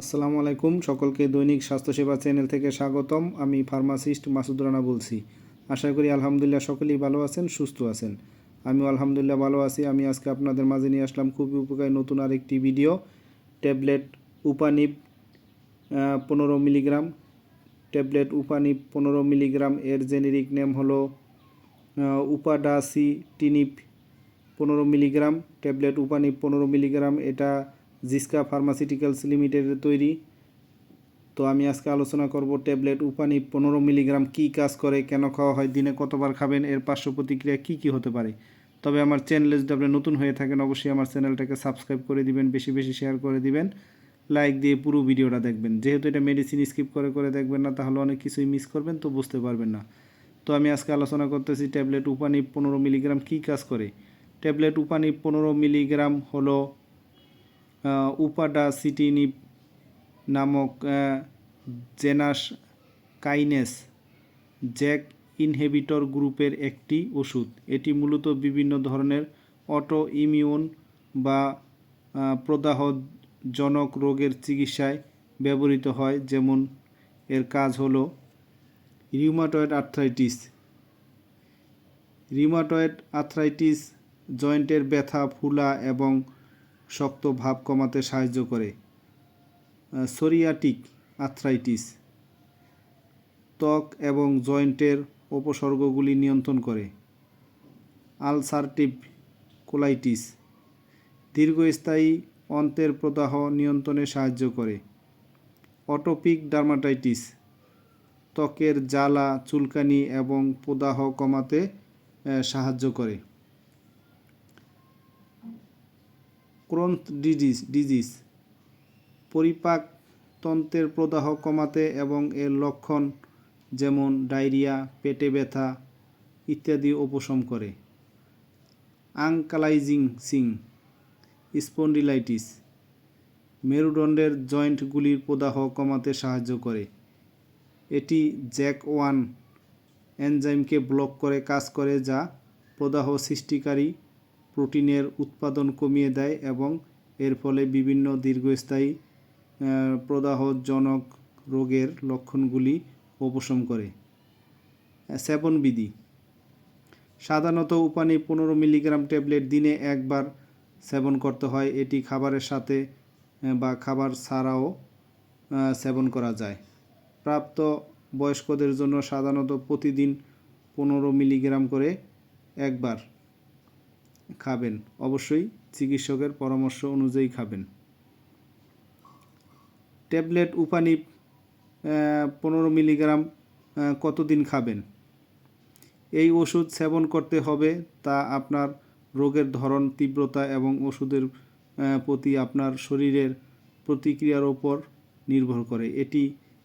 আসসালামু আলাইকুম, সকলকে দৈনিক স্বাস্থ্যসেবা চ্যানেল থেকে স্বাগতম। আমি ফার্মাসিস্ট মাসুদ রানা বলছি। আশা করি আলহামদুলিল্লাহ সকলেই ভালো আছেন, সুস্থ আছেন। আমিও আলহামদুলিল্লাহ ভালো আছি। আমি আজকে আপনাদের মাঝে নিয়ে আসলাম খুবই উপকারী নতুন আরেকটি ভিডিও। ট্যাবলেট উপানিপ পনেরো মিলিগ্রাম। ট্যাবলেট উপানিপ পনেরো মিলিগ্রাম, এর জেনেরিক নেম হলো উপাডাসি টিনিপ পনেরো মিলিগ্রাম। ট্যাবলেট উপানিপ পনেরো মিলিগ্রাম, এটা ফার্মাসিউটিক্যালস লিমিটেডের তৈরি। তো আমি আজকে আলোচনা করব ট্যাবলেট উপানি পনেরো মিলিগ্রাম কী কাজ করে, কেন খাওয়া হয়, দিনে কতবার খাবেন, এর পার্শ্ব প্রতিক্রিয়া কী কী হতে পারে। তবে আমার চ্যানেলে যদি আপনি নতুন হয়ে থাকেন, অবশ্যই আমার চ্যানেলটাকে সাবস্ক্রাইব করে দিবেন, বেশি বেশি শেয়ার করে দিবেন, লাইক দিয়ে পুরো ভিডিওটা দেখবেন। যেহেতু এটা মেডিসিন স্কিপ করে করে দেখবেন না, তাহলে অনেক কিছুই মিস করবেন, তো বুঝতে পারবেন না। তো আমি আজকে আলোচনা করতেছি ট্যাবলেট উপানি পনেরো মিলিগ্রাম কী কাজ করে। ট্যাবলেট উপানি পনেরো মিলিগ্রাম হলো উপাডাসিটিনিপ নামক জেনাস কাইনেস জ্যাক ইনহেবিটর গ্রুপের একটি ওষুধ। এটি মূলত বিভিন্ন ধরনের অটো ইমিউন বা প্রদাহজনক রোগের চিকিৎসায় ব্যবহৃত হয়, যেমন এর কাজ হলো রিউমাটয়েড আর্থ্রাইটিস। রিউমাটয়েড আর্থ্রাইটিস জয়েন্টের ব্যথা, ফুলা এবং শক্ত ভাব কমাতে সাহায্য করে। সোরিয়াটিক আর্থ্রাইটিস ত্বক এবং জয়েন্টের উপসর্গগুলি নিয়ন্ত্রণ করে। আলসারটিভ কোলাইটিস দীর্ঘস্থায়ী অন্তের প্রদাহ নিয়ন্ত্রণে সাহায্য করে। অটোপিক ডার্মাটাইটিস ত্বকের জ্বালা, চুলকানি এবং প্রদাহ কমাতে সাহায্য করে। Crohn's disease disease. পরিপাক তন্ত্রের প্রদাহ কমাতে এবং এর লক্ষণ যেমন ডায়রিয়া, পেটে ব্যথা ইত্যাদি উপশম করে। আংকালাইজিং সিং, স্পন্ডিলাইটিস, মেরুদণ্ডের জয়েন্টগুলির প্রদাহ কমাতে সাহায্য করে। এটি জ্যাক ওয়ান এনজাইমকে ব্লক করে কাজ করে যা প্রদাহ সৃষ্টিকারী প্রোটিনের উৎপাদন কমিয়ে দেয় এবং এর ফলে বিভিন্ন দীর্ঘস্থায়ী প্রদাহজনক রোগের লক্ষণগুলি উপশম করে। সেবনবিধি সাধারণত উপানি পনেরো মিলিগ্রাম ট্যাবলেট দিনে একবার সেবন করতে হয়। এটি খাবারের সাথে বা খাবার ছাড়াও সেবন করা যায়। প্রাপ্ত বয়স্কদের জন্য সাধারণত প্রতিদিন পনেরো মিলিগ্রাম করে একবার খাবেন। অবশ্যই চিকিৎসকের পরামর্শ অনুযায়ী খাবেন। ট্যাবলেট উপানি পনেরো মিলিগ্রাম কতদিন খাবেন? এই ওষুধ সেবন করতে হবে, তা আপনার রোগের ধরন, তীব্রতা এবং ওষুধের প্রতি আপনার শরীরের প্রতিক্রিয়ার ওপর নির্ভর করে। এটি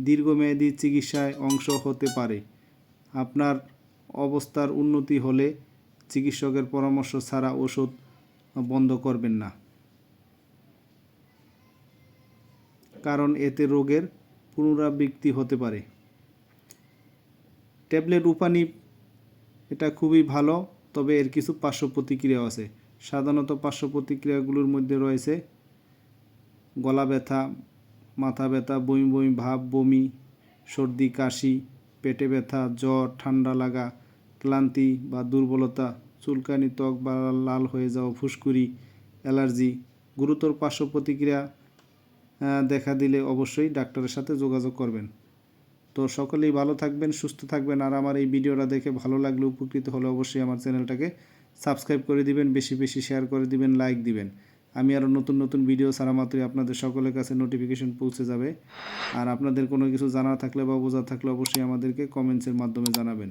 দীর্ঘমেয়াদী চিকিৎসায় অংশ হতে পারে। আপনার অবস্থার উন্নতি হলে চিকিৎসকের পরামর্শ ছাড়া ওষুধ বন্ধ করবেন না। কারণ এতে রোগের পুনরাবৃত্তি হতে পারে। ট্যাবলেট উপানি এটা খুবই ভালো, তবে এর কিছু পার্শ্ব প্রতিক্রিয়াও আছে। সাধারণত পার্শ্ব প্রতিক্রিয়াগুলোর মধ্যে রয়েছে গলা ব্যথা, মাথা ব্যথা, বমি বমি ভাব, বমি, সর্দি, কাশি, পেটে ব্যথা, জ্বর, ঠান্ডা লাগা ক্লান্তি বা দুর্বলতা, চুলকানি, ত্বক বা লাল হয়ে যাওয়া, ফুসকুড়ি, অ্যালার্জি, গুরুতর পার্শ্ব প্রতিক্রিয়া দেখা দিলে অবশ্যই ডাক্তারের সাথে যোগাযোগ করবেন। তো সকলেই ভালো থাকবেন, সুস্থ থাকবেন। আর আমার এই ভিডিওটা দেখে ভালো লাগলে, উপকৃত হলে অবশ্যই আমার চ্যানেলটাকে সাবস্ক্রাইব করে দিবেন, বেশি বেশি শেয়ার করে দিবেন, লাইক দিবেন। আমি আরও নতুন নতুন ভিডিও ছাড়া মাত্রই আপনাদের সকলের কাছে নোটিফিকেশন পৌঁছে যাবে। আর আপনাদের কোনো কিছু জানা থাকলে বা বোঝা থাকলে অবশ্যই আমাদেরকে কমেন্টসের মাধ্যমে জানাবেন।